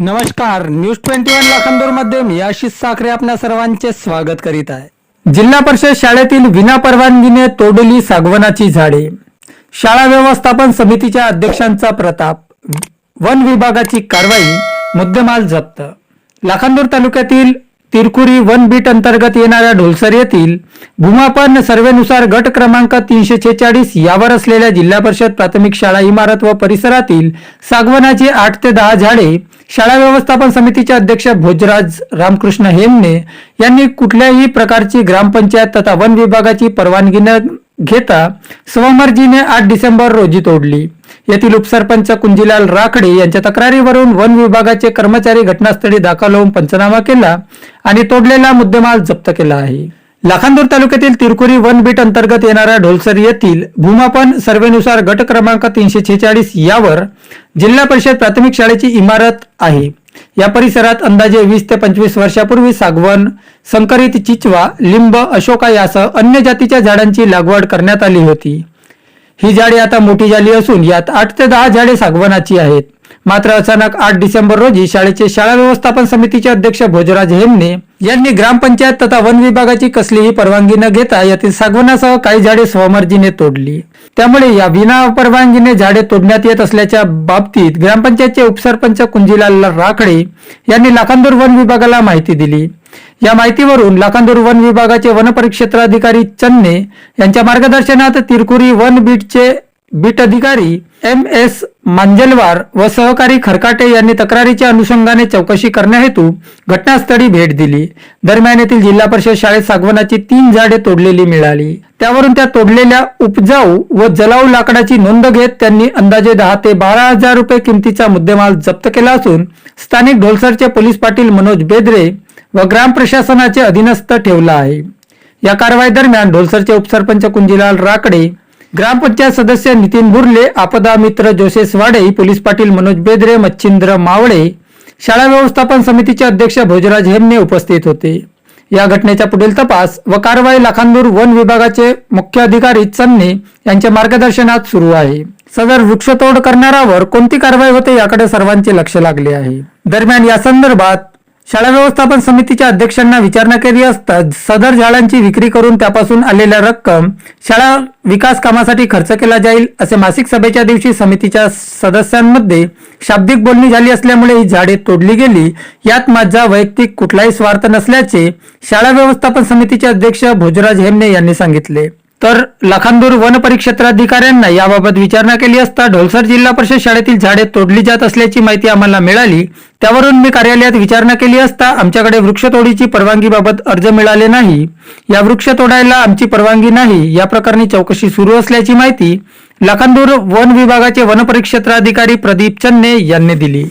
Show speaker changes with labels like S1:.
S1: नमस्कार news twenty one लाखांदूरमध्ये मी आशिष साखरे आपल्या सर्वांचे स्वागत करीत आहे. जिल्हा परिषद शाळेतील विनापरवानगीने तोडली सागवनाची झाडे. शाळा व्यवस्थापन समितीच्या अध्यक्षांचा प्रताप. वन विभागाची कारवाई मुद्देमाल जप्त. लाखांदूर तालुक्यातील तिरकुरी वन बीट अंतर्गत येणाऱ्या ढोलसर येथील भूमापन सर्वेनुसार गट क्रमांक तीनशे छेचाळीस यावर असलेल्या जिल्हा परिषद प्राथमिक शाळा इमारत व परिसरातील सागवनाची आठ ते दहा झाडे शाळा व्यवस्थापन समितीचे अध्यक्ष भोजराज रामकृष्ण हेमने यांनी कुठल्याही प्रकारची ग्रामपंचायत तथा वन विभागाची परवानगी न घेता स्वमर्जीने आठ डिसेंबर रोजी तोडली. येथील उपसरपंच कुंजीलाल राखडे यांच्या तक्रारीवरून वन विभागाचे कर्मचारी घटनास्थळी दाखल होऊन पंचनामा केला आणि तोडलेला मुद्देमाल जप्त केला आहे. लाखांदूर तालुक्यातील तिरकुरी वन बीट अंतर्गत येणाऱ्या ढोलसर येथील भूमापन सर्वेनुसार गट क्रमांक तीनशे छेचाळीस यावर जिल्हा परिषद प्राथमिक शाळेची इमारत आहे. या परिसरात अंदाजे वीस ते पंचवीस वर्षापूर्वी सागवन संकरित चिचवा लिंब अशोका यासह अन्य जातीच्या झाडांची लागवड करण्यात आली होती. ही झाडे आता मोठी झाली असून यात आठ ते दहा झाडे सागवनाची आहेत. मात्र अचानक आठ डिसेंबर रोजी शाळेचे शाळा व्यवस्थापन समितीचे अध्यक्ष भोजराज हेमने यांनी ग्रामपंचायत तथा वन विभागाची कसलीही परवानगी न घेता यातील सागवनासह काही झाडे स्वमर्जीने तोडली. त्यामुळे या विना परवानगीने झाडे तोडण्यात येत असल्याच्या बाबतीत ग्रामपंचायतचे उपसरपंच कुंजीलाल राखडे यांनी लाखांदूर वन विभागाला माहिती दिली. या माहितीवरून लाखांदूर वन विभागाचे वनपरिक्षेत्राधिकारी चन्ने यांच्या मार्गदर्शनात तिरकुरी वन बीटचे बीट अधिकारी एम एस मांजलवार व सहकारी खरकाटे यांनी तक्रारीच्या अनुषंगाने चौकशी करण्याहेतू घटनास्थळी भेट दिली. दरम्यान येथील जिल्हा परिषद शाळेत सागवनाची तीन झाडे तोडलेली मिळाली. त्यावरून त्या तोडलेल्या उपजाऊ व जलाऊ लाकडाची नोंद घेत त्यांनी अंदाजे दहा ते बारा हजार रुपये किमतीचा मुद्देमाल जप्त केला असून स्थानिक ढोलसरचे पोलीस पाटील मनोज बेदरे व ग्राम प्रशासनाचे अधीनस्थ ठेवला आहे. या कारवाई दरम्यान ढोलसरचे उपसरपंच कुंजीलाल राकडे ग्रामपंचायत सदस्य नितीन बुर्ले आपदा मित्र जोसेस वाडे पोलीस पाटील मनोज बेदरे मच्छिंद्र मावळे शाळा व्यवस्थापन समितीचे अध्यक्ष भोजराज हेमने उपस्थित होते. या घटनेचा पुढील तपास व कारवाई लाखांदूर वन विभागाचे मुख्य अधिकारी चन्ने यांच्या मार्गदर्शनात सुरू आहे. सदर वृक्षतोड करणाऱ्यावर कोणती कारवाई होते याकडे सर्वांचे लक्ष लागले आहे. दरम्यान या संदर्भात शाळा व्यवस्थापन समितीच्या अध्यक्षांना विचारणा केली असता सदर झाडांची विक्री करून त्यापासून आलेल्या रक्कम शाळा विकास कामासाठी खर्च केला जाईल असे मासिक सभेच्या दिवशी समितीच्या सदस्यांमध्ये शाब्दिक बोलणी झाली असल्यामुळे ही झाडे तोडली गेली. यात माझा वैयक्तिक कुठलाही स्वार्थ नसल्याचे शाळा व्यवस्थापन समितीचे अध्यक्ष भोजराज हेमने यांनी सांगितले. तर लखांदूर वन परिक्षेत्राधिकाऱ्यांना याबाबत विचारणा केली असता ढोलसर जिल्हा परिषद शाळेतील झाडे तोडली जात असल्याची माहिती आम्हाला मिळाली. त्यावरून मी कार्यालयात विचारणा केली असता आमच्याकडे वृक्षतोडीची परवानगीबाबत अर्ज मिळाले नाही. या वृक्ष तोडायला आमची परवानगी नाही. या प्रकरणी चौकशी सुरू असल्याची माहिती लखांदूर वन विभागाचे वनपरिक्षेत्राधिकारी प्रदीप चन्ने यांनी दिली.